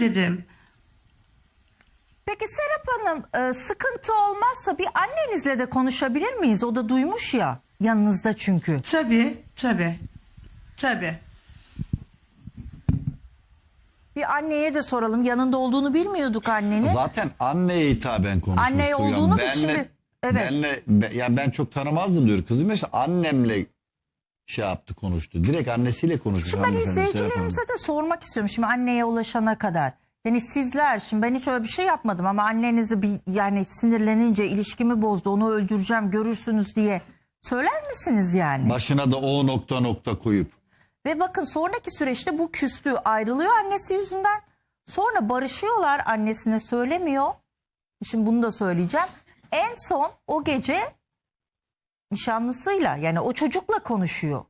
söyledim. Peki Serap Hanım e, sıkıntı olmazsa bir annenizle de konuşabilir miyiz? O da duymuş ya yanınızda çünkü. Tabii, tabii. Tabii. Bir anneye de soralım. Yanında olduğunu bilmiyorduk annenin. Zaten anneye hitaben konuşmuştu. Anneye Yani olduğunu benle- şimdi? Evet. Benle, be- yani ben çok tanımazdım diyor kızım. İşte annemle şey yaptı konuştu. Direkt annesiyle konuştu. Şimdi ben hanımefendi Serap Hanım. izleyicilerimize de sormak istiyorum. Şimdi anneye ulaşana kadar. Yani sizler şimdi ben hiç öyle bir şey yapmadım ama annenizi bir yani sinirlenince ilişkimi bozdu onu öldüreceğim görürsünüz diye söyler misiniz yani? Başına da o nokta nokta koyup. Ve bakın sonraki süreçte bu küstü ayrılıyor annesi yüzünden. Sonra barışıyorlar annesine söylemiyor. Şimdi bunu da söyleyeceğim. En son o gece nişanlısıyla yani o çocukla konuşuyor.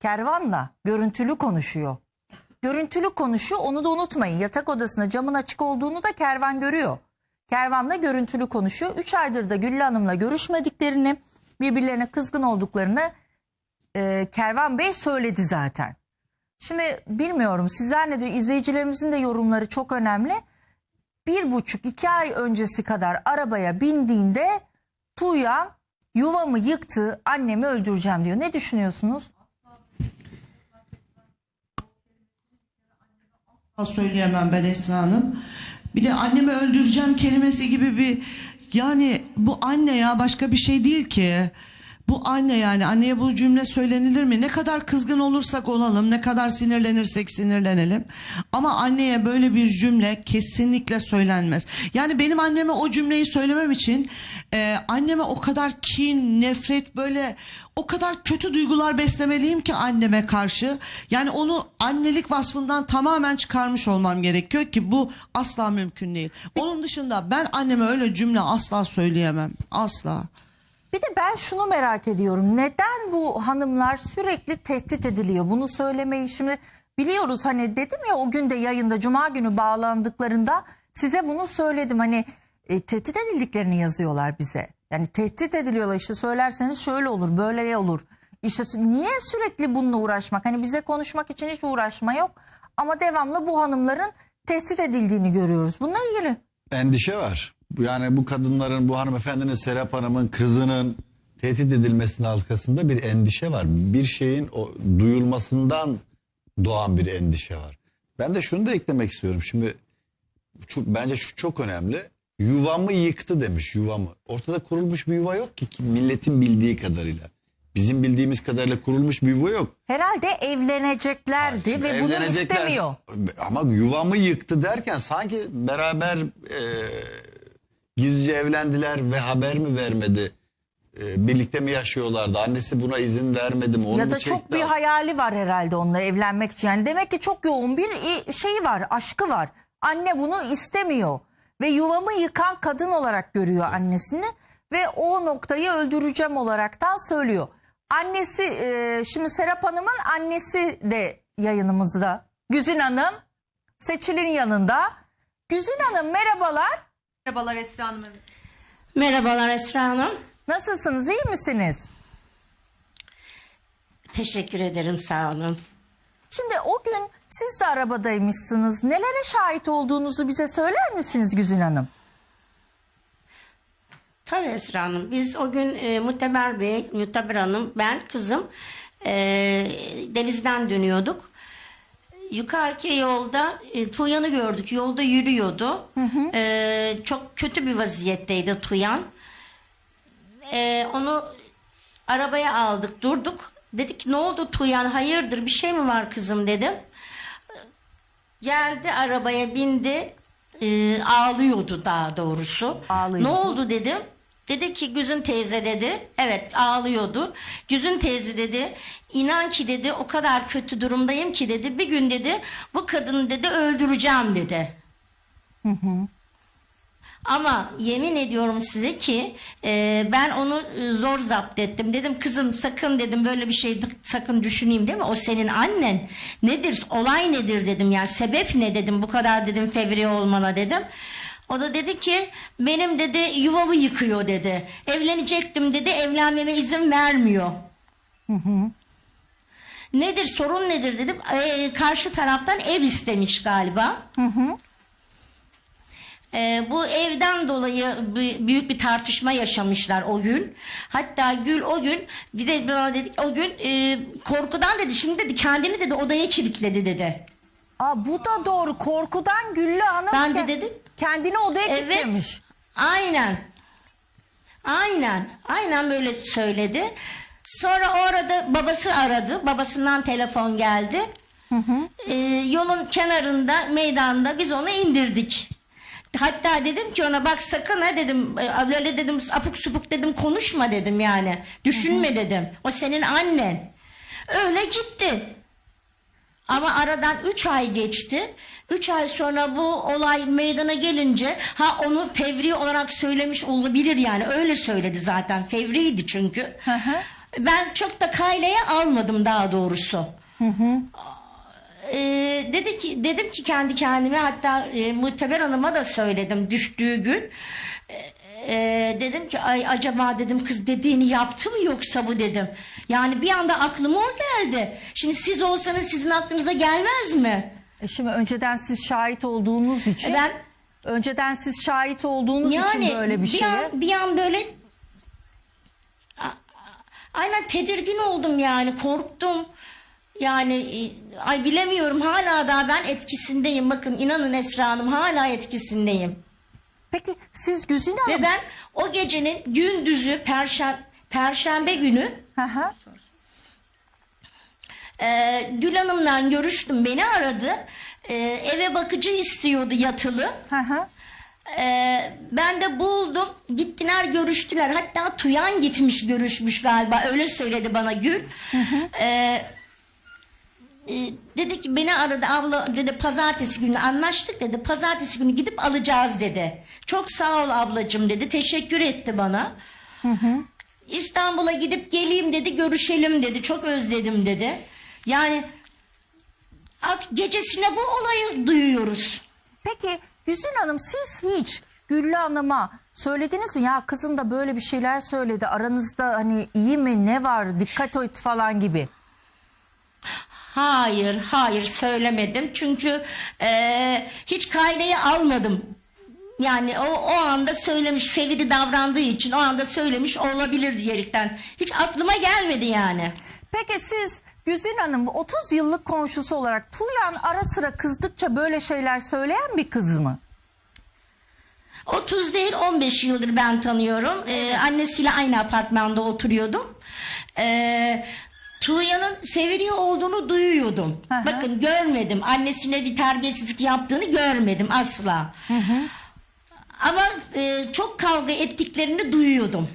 Kervanla görüntülü konuşuyor. Görüntülü konuşuyor onu da unutmayın. Yatak odasında camın açık olduğunu da Kervan görüyor. Kervan'la görüntülü konuşuyor. Üç aydır da Güllü Hanım'la görüşmediklerini, birbirlerine kızgın olduklarını e, Kervan Bey söyledi zaten. Şimdi bilmiyorum sizler ne diyor izleyicilerimizin de yorumları çok önemli. Bir buçuk iki ay öncesi kadar arabaya bindiğinde Tuğyan yuvamı yıktı annemi öldüreceğim diyor. Ne düşünüyorsunuz? söyleyemem ben Esra Hanım. Bir de annemi öldüreceğim kelimesi gibi bir yani bu anne ya başka bir şey değil ki. Bu anne yani anneye bu cümle söylenilir mi? Ne kadar kızgın olursak olalım, ne kadar sinirlenirsek sinirlenelim. Ama anneye böyle bir cümle kesinlikle söylenmez. Yani benim anneme o cümleyi söylemem için e, anneme o kadar kin, nefret böyle o kadar kötü duygular beslemeliyim ki anneme karşı. Yani onu annelik vasfından tamamen çıkarmış olmam gerekiyor ki bu asla mümkün değil. Onun dışında ben anneme öyle cümle asla söyleyemem. Asla. Bir de ben şunu merak ediyorum. Neden bu hanımlar sürekli tehdit ediliyor? Bunu söylemeyi şimdi biliyoruz hani dedim ya o gün de yayında cuma günü bağlandıklarında size bunu söyledim. Hani e, tehdit edildiklerini yazıyorlar bize. Yani tehdit ediliyorlar işte söylerseniz şöyle olur böyle olur. İşte niye sürekli bununla uğraşmak? Hani bize konuşmak için hiç uğraşma yok. Ama devamlı bu hanımların tehdit edildiğini görüyoruz. Bununla ilgili. Endişe var. Yani bu kadınların, bu hanımefendinin, Serap Hanım'ın kızının tehdit edilmesinin arkasında bir endişe var. Bir şeyin o duyulmasından doğan bir endişe var. Ben de şunu da eklemek istiyorum. Şimdi çok, bence şu çok önemli. Yuvamı yıktı demiş yuvamı. Ortada kurulmuş bir yuva yok ki ki milletin bildiği kadarıyla. Bizim bildiğimiz kadarıyla kurulmuş bir yuva yok. Herhalde evleneceklerdi Şimdi ve bunu evlenecekler. istemiyor. Ama yuvamı yıktı derken sanki beraber e, gizlice evlendiler ve haber mi vermedi? E, birlikte mi yaşıyorlardı? Annesi buna izin vermedi mi? Onu ya mu da çok çekti? bir hayali var herhalde onunla evlenmek için. Yani demek ki çok yoğun bir şeyi var, aşkı var. Anne bunu istemiyor ve yuvamı yıkan kadın olarak görüyor annesini ve o noktayı öldüreceğim olaraktan söylüyor. Annesi e, şimdi Serap Hanım'ın annesi de yayınımızda. Güzin Hanım Seçil'in yanında. Güzin Hanım merhabalar. Merhabalar Esra Hanım. evet. Merhabalar Esra Hanım. Nasılsınız? iyi misiniz? Teşekkür ederim sağ olun. Şimdi o gün siz de arabadaymışsınız. Nelere şahit olduğunuzu bize söyler misiniz Güzin Hanım? Tabii Esra Hanım. Biz o gün e, Muteber Bey, Muteber Hanım, ben kızım e, denizden dönüyorduk. Yukarıki yolda e, Tuyan'ı gördük. Yolda yürüyordu. E, çok kötü bir vaziyetteydi Tuyan. E, onu arabaya aldık, durduk. Dedik ne oldu Tuyan? Hayırdır bir şey mi var kızım dedim. Geldi arabaya bindi. e, ağlıyordu daha doğrusu. Ağlıyordu. Ne oldu dedim. Dedi ki Güzün teyze dedi. Evet ağlıyordu. Güzün teyze dedi. İnan ki dedi o kadar kötü durumdayım ki dedi. Bir gün dedi bu kadını dedi öldüreceğim dedi. Ama yemin ediyorum size ki e, ben onu e, zor zapt ettim. Dedim kızım sakın dedim böyle bir şey sakın düşüneyim değil mi? O senin annen. Nedir? Olay nedir dedim. Yani sebep ne dedim bu kadar dedim fevri olmana dedim. O da dedi ki benim dedi yuvamı yıkıyor dedi. Evlenecektim dedi evlenmeme izin vermiyor. Nedir sorun nedir dedim. Ee, karşı taraftan ev istemiş galiba. Ee, bu evden dolayı büyük bir tartışma yaşamışlar o gün. Hatta Gül o gün bir de bana dedik o gün e, korkudan dedi şimdi dedi kendini dedi odaya kilitledi dedi. Aa, bu da doğru. Korkudan Güllü Hanım Ben de dedim. Kendini odaya Evet. kilitlemiş. Aynen. Aynen. Aynen böyle söyledi. Sonra o arada babası aradı. Babasından telefon geldi. Ee, yolun kenarında meydanda biz onu indirdik. Hatta dedim ki ona bak sakın ha dedim öyle dedim apuk supuk dedim konuşma dedim yani. Düşünme dedim. O senin annen. Öyle gitti. Ama aradan 3 ay geçti. 3 ay sonra bu olay meydana gelince ha onu fevri olarak söylemiş olabilir yani öyle söyledi zaten fevriydi çünkü. Ben çok da kayleye almadım daha doğrusu. Ee, dedi ki dedim ki kendi kendime hatta e, Muhteber Hanım'a da söyledim düştüğü gün. Ee, dedim ki ay acaba dedim kız dediğini yaptı mı yoksa bu dedim. Yani bir anda aklıma o geldi. Şimdi siz olsanız sizin aklınıza gelmez mi? E şimdi önceden siz şahit olduğunuz için E ben önceden siz şahit olduğunuz yani için böyle bir şeye an, bir an böyle aynen tedirgin oldum yani korktum. Yani e, ay bilemiyorum hala daha ben etkisindeyim. Bakın inanın Esra Hanım hala etkisindeyim. Peki siz Güzin Hanım Ve ben o gecenin gündüzü perşembe, perşembe günü Hı hı. E, Gül Hanım'la görüştüm. Beni aradı. E, eve bakıcı istiyordu yatılı. Hı hı. Ee, ben de buldum. Gittiler görüştüler. Hatta Tuyan gitmiş görüşmüş galiba. Öyle söyledi bana Gül. Ee, e, dedi ki beni aradı abla dedi pazartesi günü anlaştık dedi. Pazartesi günü gidip alacağız dedi. Çok sağ ol ablacığım dedi. Teşekkür etti bana. İstanbul'a gidip geleyim dedi. Görüşelim dedi. Çok özledim dedi. Yani gecesine bu olayı duyuyoruz. Peki Güzin Hanım siz hiç Güllü Hanım'a söylediniz mi ya kızın da böyle bir şeyler söyledi aranızda hani iyi mi ne var dikkat et falan gibi. Hayır, hayır söylemedim. Çünkü eee, hiç kaideyi almadım. Yani o, o anda söylemiş, fevri davrandığı için o anda söylemiş olabilir diyerekten. Hiç aklıma gelmedi yani. Peki siz Güzin Hanım 30 yıllık komşusu olarak Tuğyan ara sıra kızdıkça böyle şeyler söyleyen bir kız mı? 30 değil 15 yıldır ben tanıyorum. Ee, annesiyle aynı apartmanda oturuyordum. Ee, Tuğya'nın seviliyor olduğunu duyuyordum. Hı hı. Bakın görmedim. Annesine bir terbiyesizlik yaptığını görmedim asla. Ama e, çok kavga ettiklerini duyuyordum.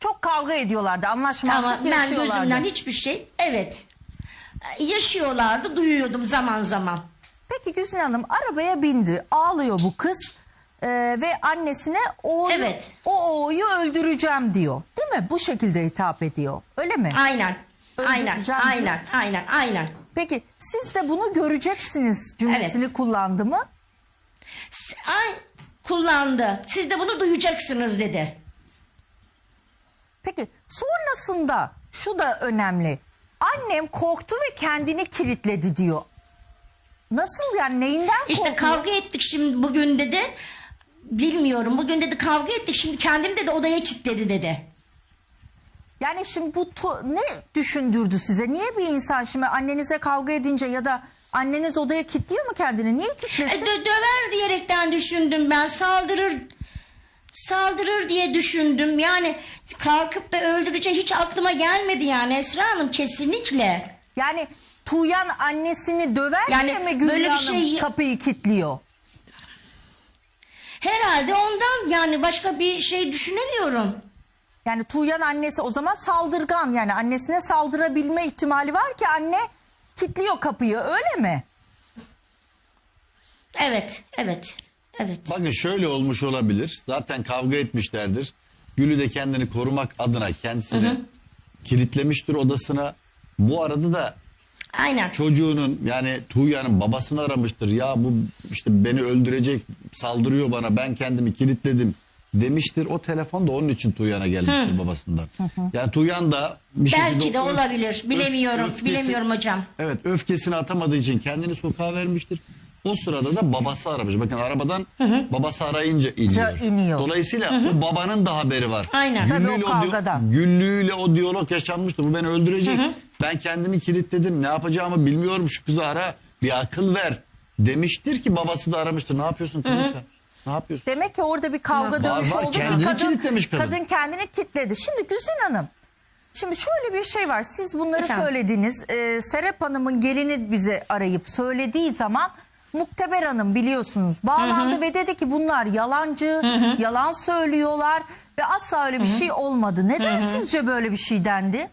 Çok kavga ediyorlardı anlaşmazlık Ama ben yaşıyorlardı. gözümden hiçbir şey evet yaşıyorlardı duyuyordum zaman zaman. Peki Güzin Hanım arabaya bindi ağlıyor bu kız Ee, ve annesine oğlu, Evet. o oğuyu öldüreceğim diyor değil mi? Bu şekilde hitap ediyor öyle mi? Aynen. Aynen, Öldüreceğim aynen, aynen, aynen. Peki siz de bunu göreceksiniz cümlesini kullandı mı? S- Ay, kullandı. Siz de bunu duyacaksınız dedi. Peki sonrasında şu da önemli. Annem korktu ve kendini kilitledi diyor. Nasıl yani neyinden İşte korkuyor? kavga ettik şimdi bugün dedi. Bilmiyorum. Bugün dedi kavga ettik. Şimdi kendini dedi odaya kilitledi dedi. Yani şimdi bu ne düşündürdü size? Niye bir insan şimdi annenize kavga edince ya da anneniz odaya kilitliyor mu kendini? Niye E, kilitlesin? dö- döver diyerekten düşündüm ben. Saldırır saldırır diye düşündüm. Yani kalkıp da öldüreceği hiç aklıma gelmedi yani Esra Hanım kesinlikle. Yani Tuğyan annesini döver Yani mi Güllü böyle bir Hanım şey- kapıyı kilitliyor? Herhalde ondan yani başka bir şey düşünemiyorum. Yani Tuğyan annesi o zaman saldırgan yani annesine saldırabilme ihtimali var ki anne kilitliyor kapıyı öyle mi? Evet, evet, evet. Bakın şöyle olmuş olabilir. Zaten kavga etmişlerdir. Gülü de kendini korumak adına kendisini kilitlemiştir odasına. Bu arada da Aynen. çocuğunun yani Tuğya'nın babasını aramıştır. Ya bu işte beni öldürecek saldırıyor bana ben kendimi kilitledim demiştir. O telefon da onun için Tuğyan'a gelmiştir babasından. Yani Tuğyan da bir şekilde Belki de o öf- olabilir. Bilemiyorum. öfkesi- Bilemiyorum hocam. Evet öfkesini atamadığı için kendini sokağa vermiştir. O sırada da babası aramış. Bakın arabadan babası arayınca iniyor. iniyor. Dolayısıyla o babanın da haberi var. Aynen. Tabii o Güllü'yle kavgadan. Güllü'yle o diyalog yaşanmıştır. Bu beni öldürecek. Ben kendimi kilitledim. Ne yapacağımı bilmiyorum. Şu kızı ara. Bir akıl ver. Demiştir ki babası da aramıştır. Ne yapıyorsun kızım sen? Ne yapıyorsun? Demek ki orada bir kavga dövüş var. oldu. Kendini kadın, kilitlemiş kadın. Kadın kendini kilitledi. Şimdi Güzin Hanım. Şimdi şöyle bir şey var. Siz bunları Efendim? söylediniz. Ee, Serap Hanım'ın gelini bize arayıp söylediği zaman Mukteber Hanım biliyorsunuz bağlandı ve dedi ki bunlar yalancı, yalan söylüyorlar ve asla öyle bir şey olmadı. Neden sizce böyle bir şey dendi?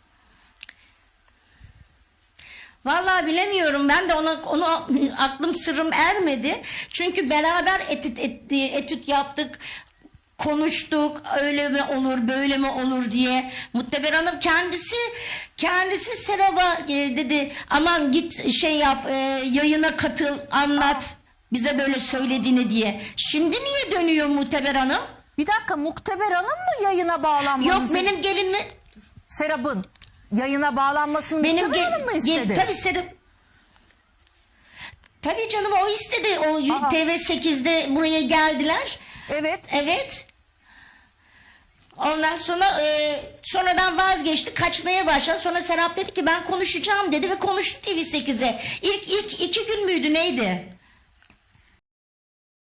Vallahi bilemiyorum. Ben de ona onu aklım sırrım ermedi. Çünkü beraber etüt etti, etüt yaptık. Konuştuk. Öyle mi olur, böyle mi olur diye. Mutteber Hanım kendisi kendisi Serap'a e, dedi aman git şey yap, e, yayına katıl, anlat. Bize böyle söylediğini diye. Şimdi niye dönüyor Mutteber Hanım? Bir dakika Mukteber Hanım mı yayına bağlanmanızı? Yok benim gelin mi? Serap'ın yayına bağlanmasını Benim Mukteber Hanım mı istedi? Tabii Serap. Tabii canım o istedi. O Aha. TV8'de buraya geldiler. Evet. Evet. Ondan sonra e, sonradan vazgeçti. Kaçmaya başladı. Sonra Serap dedi ki ben konuşacağım dedi ve konuştu TV8'e. İlk ilk iki gün müydü neydi?